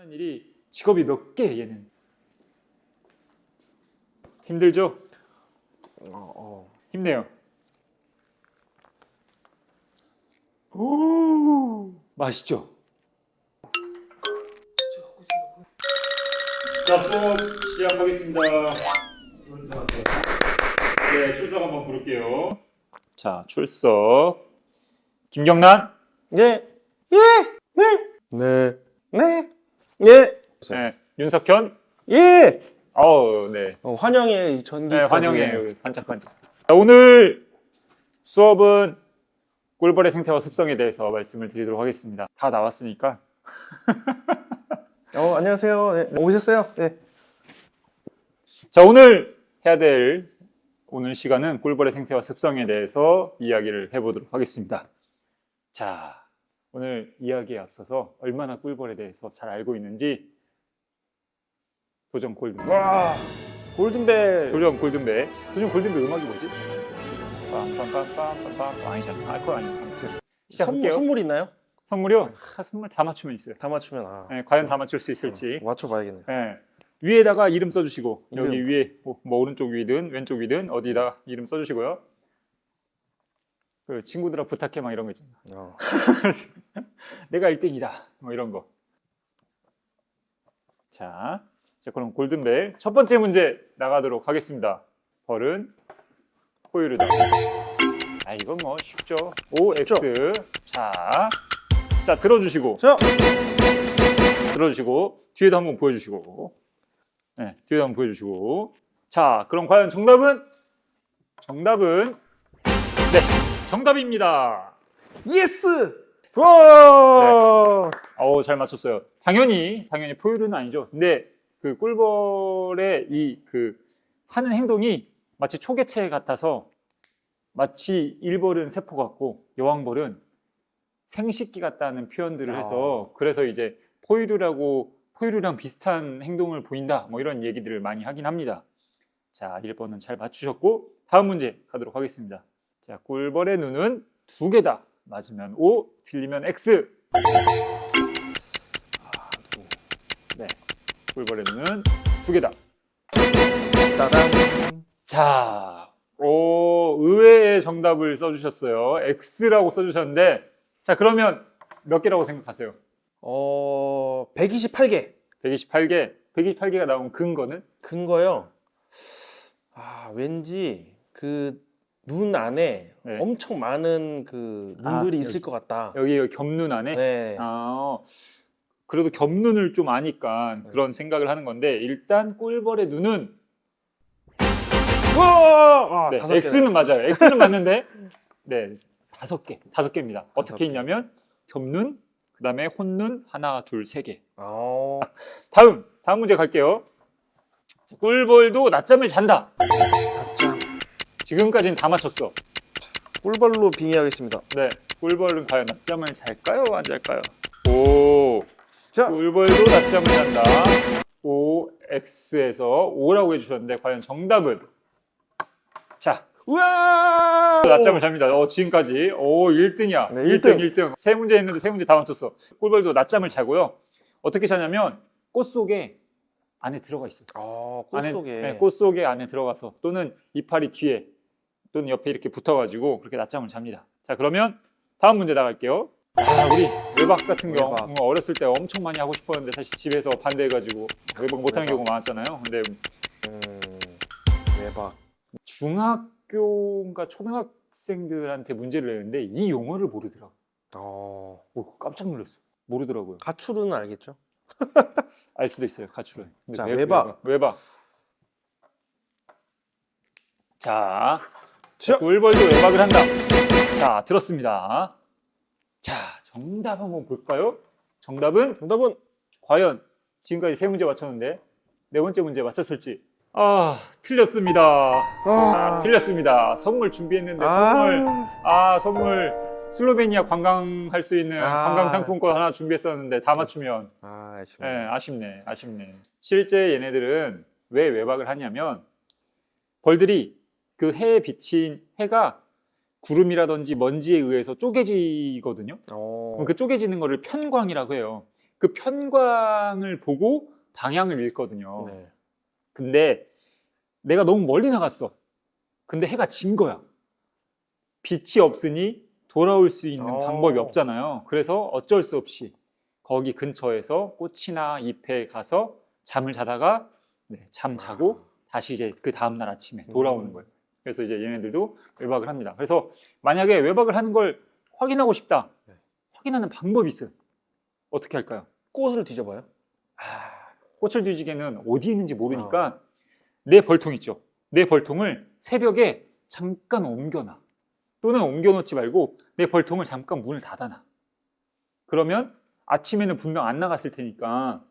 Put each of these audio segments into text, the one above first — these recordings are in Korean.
하는 일이 직업이 몇 개 얘는 힘들죠? 어, 어. 힘내요. 오 맛있죠? 자 수업 시작하겠습니다. 네 출석 한번 부를게요. 자 출석 김경란 예. 예. 네. 네. 네. 예. 네, 윤석현 예. 어우 네 어, 환영의 전기. 네, 환영해요. 반짝반짝. 자, 오늘 수업은 꿀벌의 생태와 습성에 대해서 말씀을 드리도록 하겠습니다. 다 나왔으니까. 어, 안녕하세요. 네. 오셨어요? 네. 자, 오늘 해야 될 오늘 시간은 꿀벌의 생태와 습성에 대해서 이야기를 해보도록 하겠습니다. 자, 오늘 이야기에 앞서서 얼마나 꿀벌에 대해서 잘 알고 있는지 도전 골든. 와. 골든벨. 도전 골든벨. 도전 골든벨 음악이 뭐지? 빰빰빰빰빰빰 아니잖아. 아, 아니야. 아무튼 선물, 시작할게요. 선물 있나요? 선물이요? 아, 선물 다 맞추면 있어요. 다 맞추면 아. 네, 과연 다 맞출 수 있을지. 맞춰 봐야겠네. 네. 위에다가 이름 써주시고 여기. 위에 뭐, 뭐 오른쪽 위든 왼쪽 위든 어디다 이름 써주시고요. 그 친구들아 부탁해 막 이런 거 있잖아. 어. 내가 1등이다. 뭐 이런 거. 자, 자 그럼 골든벨 첫 번째 문제 나가도록 하겠습니다. 벌은 포유류다. 아 이건 뭐 쉽죠. OX. 자, 자 들어주시고 자, 들어주시고 뒤에도 한번 보여주시고 네 뒤에도 한번 보여주시고 자 그럼 과연 정답은 정답은 네 정답입니다 예스. 와. 어우 잘 맞췄어요 당연히 당연히 포유류는 아니죠 근데 그 꿀벌의 이 그 하는 행동이 마치 초계체 같아서 마치 일벌은 세포 같고 여왕벌은 생식기 같다는 표현들을 해서 그래서 이제 포유류라고 포유류랑 비슷한 행동을 보인다 뭐 이런 얘기들을 많이 하긴 합니다. 자, 1번은 잘 맞추셨고 다음 문제 가도록 하겠습니다. 자, 꿀벌의 눈은 두 개다. 맞으면 O, 틀리면 X. 네, 꿀벌의 눈은 두 개다. 따단. 자, 오, 의외의 정답을 써주셨어요. X라고 써주셨는데, 자, 그러면 몇 개라고 생각하세요? 어, 128개. 128개, 128개가 나온 근거는? 근거요. 아, 왠지 그 눈 안에 네. 엄청 많은 그 아, 눈들이 여기. 있을 것 같다. 여기 겸눈 안에? 네. 아, 그래도 겸눈을 좀 아니까 그런 생각을 하는 건데, 일단 꿀벌의 눈은, 우와! 아, 네, 다섯 개네. X는 맞아요. X는 맞는데, 네, 다섯 개, 다섯 개입니다. 어떻게 개. 있냐면, 겸눈, 그 다음에 혼눈, 하나, 둘, 세 개. 아, 다음, 다음 문제 갈게요. 자, 꿀벌도 낮잠을 잔다. 지금까지는 다 맞췄어. 꿀벌로 빙의하겠습니다. 네, 꿀벌은 과연 낮잠을 잘까요, 안 잘까요? 오, 자, 꿀벌도 낮잠을 잔다. O, X에서 O라고 해주셨는데 과연 정답은? 자, 우와! 낮잠을 잡니다. 어, 지금까지 오 1등이야. 네, 1등, 1등. 1등. 세 문제 했는데 세 문제 다 맞췄어. 꿀벌도 낮잠을 자고요. 어떻게 자냐면 꽃 속에 안에 들어가 있어요. 아, 꽃 안에, 속에. 네, 꽃 속에 안에 들어가서 또는 이파리 뒤에 또는 옆에 이렇게 붙어가지고 그렇게 낮잠을 잡니다. 자 그러면 다음 문제 나갈게요. 아 우리 외박 같은 경우 외박. 음, 어렸을 때 엄청 많이 하고 싶었는데 사실 집에서 반대해가지고 외박 못하는 외박. 경우 가 많았잖아요. 근데 음, 외박. 중학교인가 초등학생들한테 문제를 내는데 이 용어를 모르더라고. 어, 오, 깜짝 놀랐어. 모르더라고요. 가출은 알겠죠? 알 수도 있어요. 가출은. 자, 외- 외박. 외박. 자, 자. 꿀벌도 외박을 한다. 자, 들었습니다. 자, 정답 한번 볼까요? 정답은 정답은 과연 지금까지 세 문제 맞췄는데 네 번째 문제 맞췄을지. 아, 틀렸습니다. 아, 틀렸습니다. 선물 준비했는데 선물 아 선물 슬로베니아 관광할 수 있는 아. 관광 상품권 하나 준비했었는데 다 맞추면 아, 예, 아쉽네. 아쉽네 아쉽네 실제 얘네들은 왜 외박을 하냐면 벌들이 그 해에 비친 해가 구름이라든지 먼지에 의해서 쪼개지거든요 어. 그럼 그 쪼개지는 거를 편광이라고 해요 그 편광을 보고 방향을 읽거든요. 네. 근데 내가 너무 멀리 나갔어. 근데 해가 진 거야. 빛이 없으니 돌아올 수 있는 어. 방법이 없잖아요. 그래서 어쩔 수 없이 거기 근처에서 꽃이나 잎에 가서 잠을 자다가 네, 잠 자고 다시 이제 그 다음날 아침에 돌아오는 음. 거예요. 그래서 이제 얘네들도 외박을 합니다. 그래서 만약에 외박을 하는 걸 확인하고 싶다. 네. 확인하는 방법이 있어요. 어떻게 할까요? 꽃을 뒤져봐요. 아, 꽃을 뒤지개는 어디 있는지 모르니까 아. 내 벌통 있죠. 내 벌통을 새벽에 잠깐 옮겨놔. 또는 옮겨놓지 말고 내 벌통을 잠깐 문을 닫아놔. 그러면 아침에는 분명 안 나갔을 테니까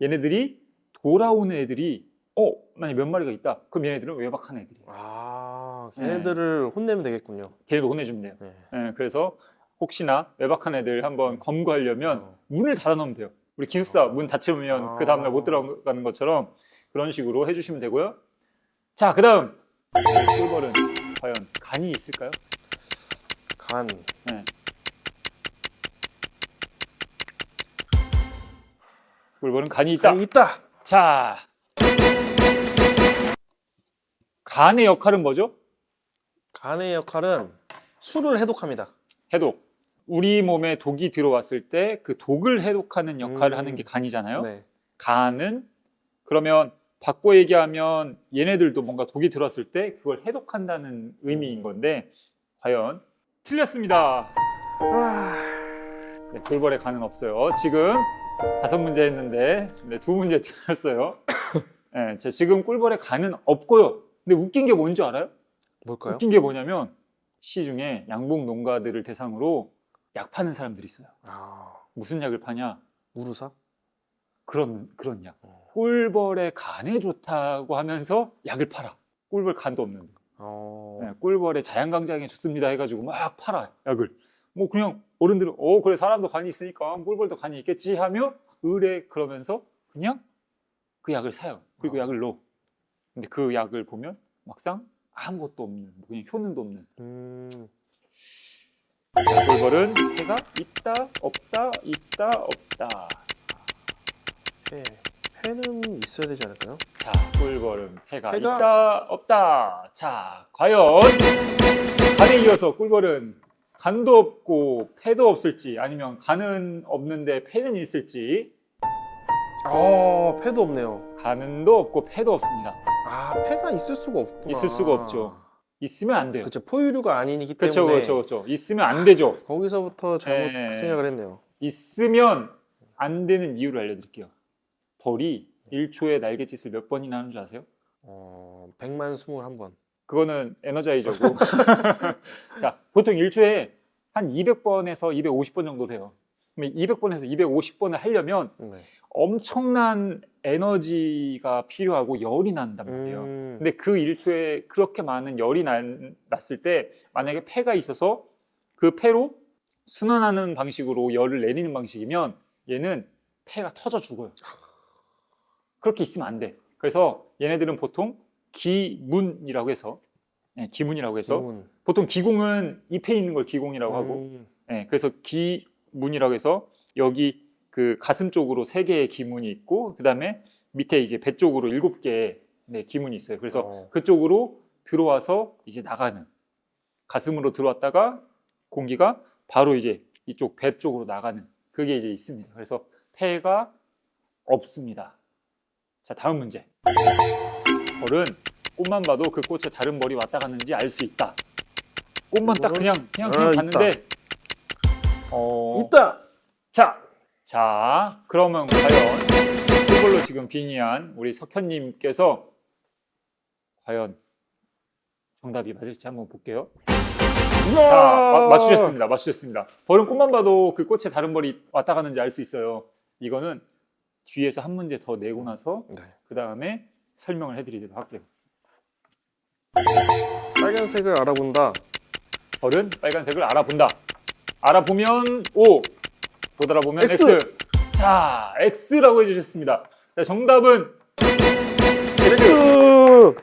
얘네들이 돌아오는 애들이 어 만약 몇 마리가 있다. 그럼 얘네들은 외박하는 애들이에요. 아, 네. 걔네들을 혼내면 되겠군요. 걔네도 혼내주면 돼요. 네. 예, 그래서 혹시나 외박한 애들 한번 검거하려면 어. 문을 닫아놓으면 돼요. 우리 기숙사 문 닫히면 아. 그 다음날 못 들어가는 것처럼 그런 식으로 해주시면 되고요. 자, 그 다음 꿀벌은 과연 간이 있을까요? 간. 네. 꿀벌은 간이 있다. 간이 있다. 자, 간의 역할은 뭐죠? 간의 역할은 술을 해독합니다. 해독. 우리 몸에 독이 들어왔을 때 그 독을 해독하는 역할을 음. 하는 게 간이잖아요. 네. 간은 그러면 바꿔 얘기하면 얘네들도 뭔가 독이 들어왔을 때 그걸 해독한다는 의미인 건데 과연 틀렸습니다. 네, 돌벌의 간은 없어요. 지금 다섯 문제 했는데 네, 두 문제 틀렸어요. 네, 제 지금 꿀벌의 간은 없고요. 근데 웃긴 게 뭔지 알아요? 뭘까요? 웃긴 게 뭐냐면 시중에 양봉 농가들을 대상으로 약 파는 사람들이 있어요. 아, 무슨 약을 파냐? 우루사? 그런 그런 약. 어. 꿀벌의 간에 좋다고 하면서 약을 팔아. 꿀벌 간도 없는데. 어. 네, 꿀벌의 자연강장에 좋습니다 해가지고 막 팔아 약을. 뭐 그냥 어른들은 어 그래 사람도 간이 있으니까 꿀벌도 간이 있겠지 하며 의뢰 그러면서 그냥 그 약을 사요. 그리고 어. 약을 넣어. 근데 그 약을 보면 막상 아무것도 없는 뭐 그냥 효능도 없는. 음. 자 꿀벌은 해가 있다 없다 있다 없다. 회. 회는 있어야 되지 않을까요? 자, 꿀벌은 해가, 해가- 있다 없다. 자, 과연 간에 이어서 꿀벌은 간도 없고 패도 없을지 아니면 간은 없는데 패는 있을지 어, 패도 없네요. 간도 없고 패도 없습니다. 아, 패가 있을 수가 없구나. 있을 수가 없죠. 있으면 안 돼요. 그렇죠. 포유류가 아니기 때문에. 그렇죠, 그렇죠, 그렇죠. 있으면 안 되죠. 거기서부터 잘못 네. 생각을 했네요. 있으면 안 되는 이유를 알려드릴게요. 벌이 1초에 날갯짓을 몇 번이나 하는 줄 아세요? 어, 100만 21번. 그거는 에너자이저고. 자, 보통 1초에 한 200번에서 250번 정도 돼요. 그럼 200번에서 250번을 하려면 네. 엄청난 에너지가 필요하고 열이 난단 말이에요. 음. 근데 그 1초에 그렇게 많은 열이 난- 났을 때 만약에 폐가 있어서 그 폐로 순환하는 방식으로 열을 내리는 방식이면 얘는 폐가 터져 죽어요. 그렇게 있으면 안 돼. 그래서 얘네들은 보통 기문이라고 해서 네, 기문이라고 해서 기운. 보통 기공은 잎에 있는 걸 기공이라고 하고 음. 네, 그래서 기문이라고 해서 여기 그 가슴 쪽으로 세 개의 기문이 있고 그 다음에 밑에 이제 배 쪽으로 일곱 개의 네, 기문이 있어요. 그래서 어. 그쪽으로 들어와서 이제 나가는 가슴으로 들어왔다가 공기가 바로 이제 이쪽 배 쪽으로 나가는 그게 이제 있습니다. 그래서 폐가 없습니다. 자 다음 문제. 벌은 꽃만 봐도 그 꽃에 다른 벌이 왔다 갔는지 알 수 있다. 꽃만 딱 그냥 그냥 그냥 아, 봤는데 어, 있다. 자, 자, 그러면 과연 이걸로 지금 빙의한 우리 석현님께서 과연 정답이 맞을지 한번 볼게요. 자, 마- 맞추셨습니다. 맞추셨습니다. 벌은 꽃만 봐도 그 꽃에 다른 벌이 왔다 가는지 알 수 있어요. 이거는 뒤에서 한 문제 더 내고 나서 네. 그 다음에 설명을 해드리도록 할게요. 빨간색을 알아본다. 벌은 빨간색을 알아본다. 알아보면 O, 못 알아보면 X. X. 자, X라고 해주셨습니다. 자, 정답은 X. X.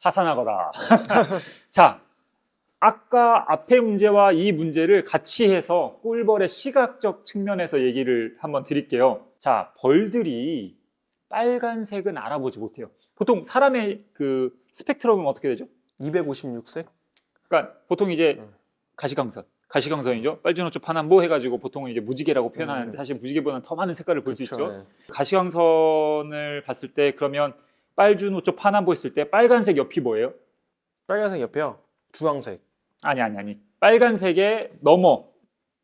하산하거라. 자, 아까 앞에 문제와 이 문제를 같이 해서 꿀벌의 시각적 측면에서 얘기를 한번 드릴게요. 자, 벌들이 빨간색은 알아보지 못해요. 보통 사람의 그 스펙트럼은 어떻게 되죠? 256색? 그러니까 보통 이제 음. 가시광선, 가시광선이죠. 빨주노초 파남보 해가지고 보통 이제 무지개라고 표현하는데 음. 사실 무지개보다는 더 많은 색깔을 볼 수 그쵸, 있죠. 네. 가시광선을 봤을 때 그러면 빨주노초 파남보 했을 때 빨간색 옆이 뭐예요? 빨간색 옆에요. 주황색. 아니 아니 아니 빨간색의 넘어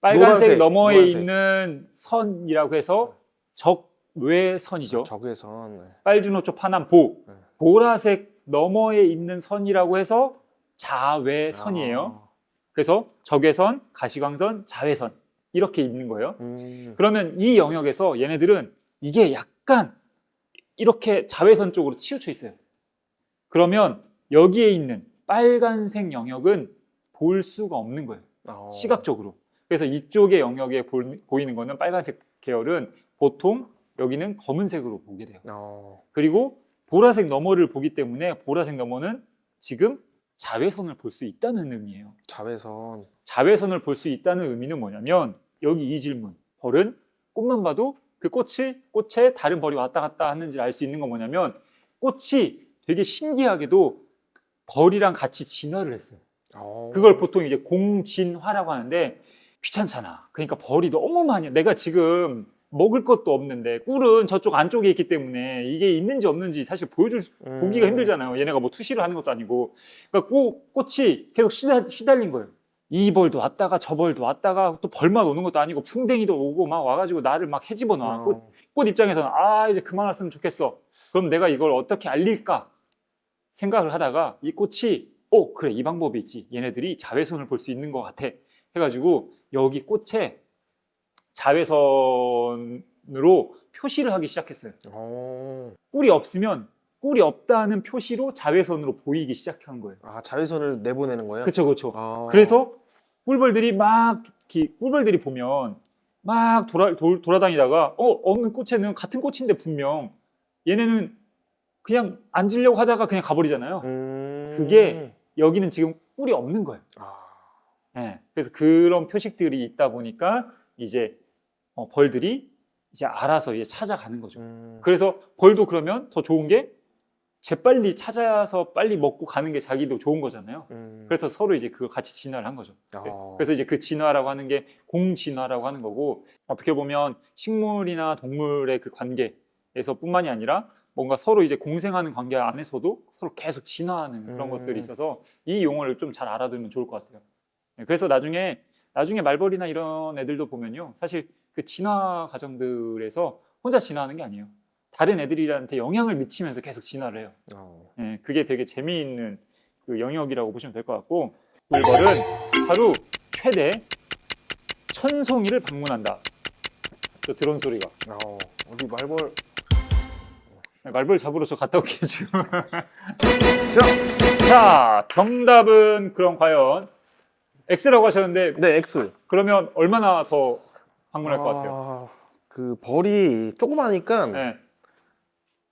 빨간색 노란색, 너머에 노란색. 있는 선이라고 해서 적외선이죠. 적외선. 네. 빨주노초 파남보 네. 보라색 너머에 있는 선이라고 해서 자외선이에요. 아, 그래서 적외선, 가시광선, 자외선 이렇게 있는 거예요. 음. 그러면 이 영역에서 얘네들은 이게 약간 이렇게 자외선 쪽으로 치우쳐 있어요. 그러면 여기에 있는 빨간색 영역은 볼 수가 없는 거예요. 어. 시각적으로. 그래서 이쪽의 영역에 볼- 보이는 거는 빨간색 계열은 보통 여기는 검은색으로 보게 돼요. 어. 그리고 보라색 너머를 보기 때문에 보라색 너머는 지금 자외선을 볼 수 있다는 의미예요. 자외선. 자외선을 볼 수 있다는 의미는 뭐냐면 여기 이 질문 벌은 꽃만 봐도 그 꽃이 꽃에 다른 벌이 왔다 갔다 하는지 알 수 있는 건 뭐냐면 꽃이 되게 신기하게도 벌이랑 같이 진화를 했어요. 어. 그걸 보통 이제 공진화라고 하는데 귀찮잖아. 그러니까 벌이 너무 많이 내가 지금 먹을 것도 없는데 꿀은 저쪽 안쪽에 있기 때문에 이게 있는지 없는지 사실 보여줄 수- 음. 보기가 힘들잖아요. 얘네가 뭐 투시를 하는 것도 아니고. 그러니까 꽃, 꽃이 계속 시달, 시달린 거예요. 이 벌도 왔다가 저 벌도 왔다가 또 벌만 오는 것도 아니고 풍뎅이도 오고 막 와가지고 나를 막 해집어 놔. 꽃, 어. 꽃 입장에서는 아 이제 그만 왔으면 좋겠어. 그럼 내가 이걸 어떻게 알릴까 생각을 하다가 이 꽃이 어 그래 이 방법이 있지. 얘네들이 자외선을 볼 수 있는 것 같아. 해가지고 여기 꽃에 자외선으로 표시를 하기 시작했어요. 어. 꿀이 없으면 꿀이 없다는 표시로 자외선으로 보이기 시작한 거예요. 아, 자외선을 내보내는 거예요? 그렇죠, 그렇죠. 어. 그래서 꿀벌들이 막 이렇게 꿀벌들이 보면 막 돌아, 돌, 돌아다니다가 어 어느 꽃에는 같은 꽃인데 분명 얘네는 그냥 앉으려고 하다가 그냥 가버리잖아요. 음. 그게- 여기는 지금 꿀이 없는 거예요. 아. 예, 그래서 그런 표식들이 있다 보니까 이제 어, 벌들이 이제 알아서 이제 찾아가는 거죠. 음. 그래서 벌도 그러면 더 좋은 게 재빨리 찾아서 빨리 먹고 가는 게 자기도 좋은 거잖아요. 음. 그래서 서로 이제 그거 같이 진화를 한 거죠. 어. 그래서 이제 그 진화라고 하는 게 공진화라고 하는 거고 어떻게 보면 식물이나 동물의 그 관계에서뿐만이 아니라 뭔가 서로 이제 공생하는 관계 안에서도 서로 계속 진화하는 그런 음. 것들이 있어서 이 용어를 좀 잘 알아두면 좋을 것 같아요. 네, 그래서 나중에 나중에 말벌이나 이런 애들도 보면요, 사실 그 진화 과정들에서 혼자 진화하는 게 아니에요. 다른 애들한테 영향을 미치면서 계속 진화를 해요. 어. 예, 그게 되게 재미있는 그 영역이라고 보시면 될 것 같고 꿀벌은 하루 최대 천 송이를 방문한다. 저 드론 소리가. 어. 어디 말벌. 네, 말벌 잡으러 저 갔다 올게요 지금. 자, 자, 정답은 그럼 과연 X라고 하셨는데 네, X. 그러면 얼마나 더 방문할 것 같아요? 아, 그 벌이 조그마니까 네,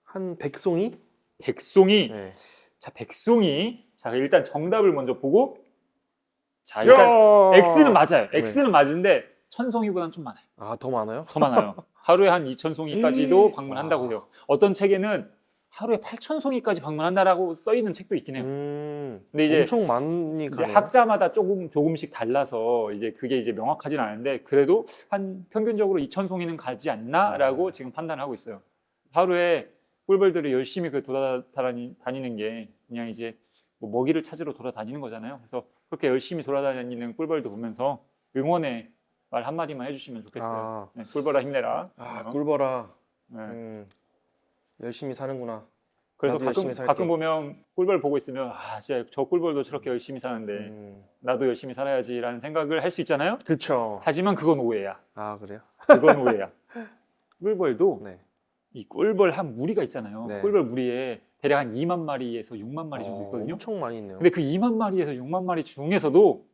한 백송이? 백송이. 네. 자, 백송이. 자, 일단 정답을 먼저 보고. 자, 일단 야! X는 맞아요. 네. X는 맞은데 천송이보다는 좀 많아요. 아, 더 많아요? 더 많아요. 하루에 한 2천 송이까지도 음. 방문한다고 해요. 어떤 책에는 하루에 8천 송이까지 방문한다라고 써 있는 책도 있긴 해요. 음. 근데 이제- 엄청 많이 이제 가네요. 학자마다 조금 조금씩 달라서 이제 그게 이제 명확하진 않은데 그래도 한 평균적으로 2천 송이는 가지 않나라고 음. 지금 판단하고 있어요. 하루에 꿀벌들이 열심히 그 돌아다니는 게 그냥 이제 뭐 먹이를 찾으러 돌아다니는 거잖아요. 그래서 그렇게 열심히 돌아다니는 꿀벌도 보면서 응원의 말 한마디만 해주시면 좋겠어요. 아, 네, 꿀벌아 힘내라. 아 어, 꿀벌아. 네. 음. 열심히 사는구나. 그래서 나도 가끔, 열심히 살게. 가끔 보면 꿀벌 보고 있으면 아 진짜 저 꿀벌도 저렇게 열심히 사는데 음. 나도 열심히 살아야지라는 생각을 할 수 있잖아요. 그쵸. 하지만 그건 오해야. 아, 그래요? 그건 오해야. 꿀벌도 네. 이 꿀벌 한 무리가 있잖아요. 네. 꿀벌 무리에 대략 한 2만 마리에서 6만 마리 정도 어, 있거든요. 엄청 많이 있네요. 근데 그 2만 마리에서 6만 마리 중에서도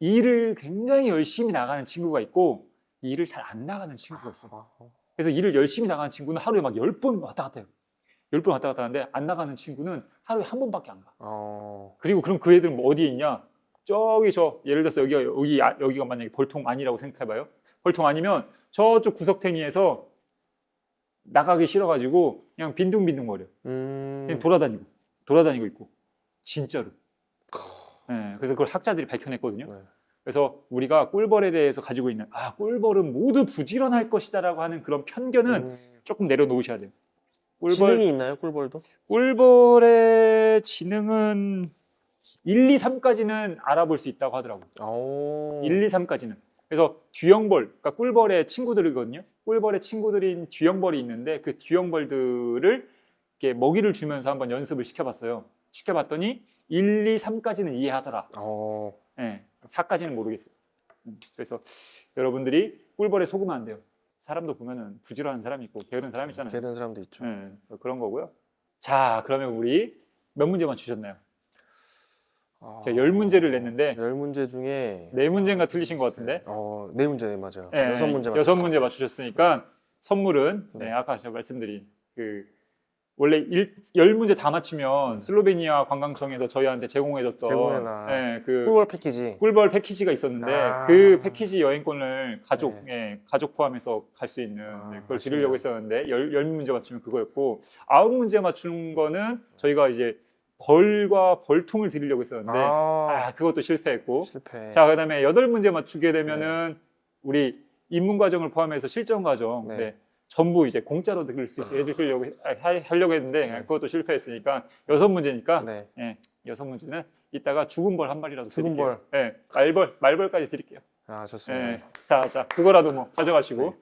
일을 굉장히 열심히 나가는 친구가 있고 일을 잘 안 나가는 친구가 있어요. 아, 그래서 일을 열심히 나가는 친구는 하루에 막 10번 왔다 갔다 해요. 10번 왔다 갔다 하는데 안 나가는 친구는 하루에 한 번밖에 안 가. 어. 그리고 그럼 그 애들은 뭐 어디에 있냐? 저기 저 예를 들어서 여기가 여기 아- 여기가 만약에 벌통 아니라고 생각해봐요. 벌통 아니면 저쪽 구석탱이에서 나가기 싫어가지고 그냥 빈둥빈둥 거려. 음. 그냥 돌아다니고 돌아다니고 있고 진짜로. 예, 그래서 그걸 학자들이 밝혀냈거든요. 네. 그래서 우리가 꿀벌에 대해서 가지고 있는 아 꿀벌은 모두 부지런할 것이다라고 하는 그런 편견은 음. 조금 내려놓으셔야 돼요. 꿀벌 지능이 있나요, 꿀벌도? 꿀벌의 지능은 1, 2, 3까지는 알아볼 수 있다고 하더라고요. 오. 1, 2, 3까지는. 그래서 뒤형벌, 그러니까 꿀벌의 친구들이거든요. 꿀벌의 친구들인 뒤형벌이 있는데 그 뒤형벌들을 이렇게 먹이를 주면서 한번 연습을 시켜봤어요. 시켜봤더니 1, 2, 3까지는 이해하더라. 어. 예, 4까지는 모르겠어요. 음, 그래서 여러분들이 꿀벌에 속으면 안 돼요. 사람도 보면은 부지런한 사람이 있고 게으른 사람이 있잖아요. 게으른 사람도 있죠. 예, 그런 거고요. 자, 그러면 우리 몇 문제만 주셨나요? 아. 제가 열 문제를 냈는데 열 문제 중에 네 문제인가 틀리신 것 같은데 어, 네 문제 맞아요. 예, 여섯 문제 여섯 맞췄어요. 문제 맞추셨으니까 선물은 네, 네. 아까 제가 말씀드린 그 원래 일, 열 문제 다 맞추면 슬로베니아 관광청에서 저희한테 제공해줬던 제공해놔. 예, 그 꿀벌 패키지. 꿀벌 패키지가 있었는데 아. 그 패키지 여행권을 가족 네. 예, 가족 포함해서 갈 수 있는 아, 네, 그걸. 드리려고 했었는데 열, 열 문제 맞추면 그거였고 아홉 문제 맞추는 거는 저희가 이제 벌과 벌통을 드리려고 했었는데 아, 아, 그것도 실패했고 실패. 자 그다음에 여덟 문제 맞추게 되면은 우리 입문 과정을 포함해서 실전 과정 네. 네. 전부 이제 공짜로 드릴 수 있게 해드리려고 해- 하- 하려고 했는데 네. 그것도 실패했으니까 여섯 문제니까 네. 예, 여섯 문제는 이따가 죽은 벌 한 마리라도 죽은 드릴게요. 예, 말벌 말벌까지 드릴게요. 아, 좋습니다. 예, 자, 자, 그거라도 뭐 가져가시고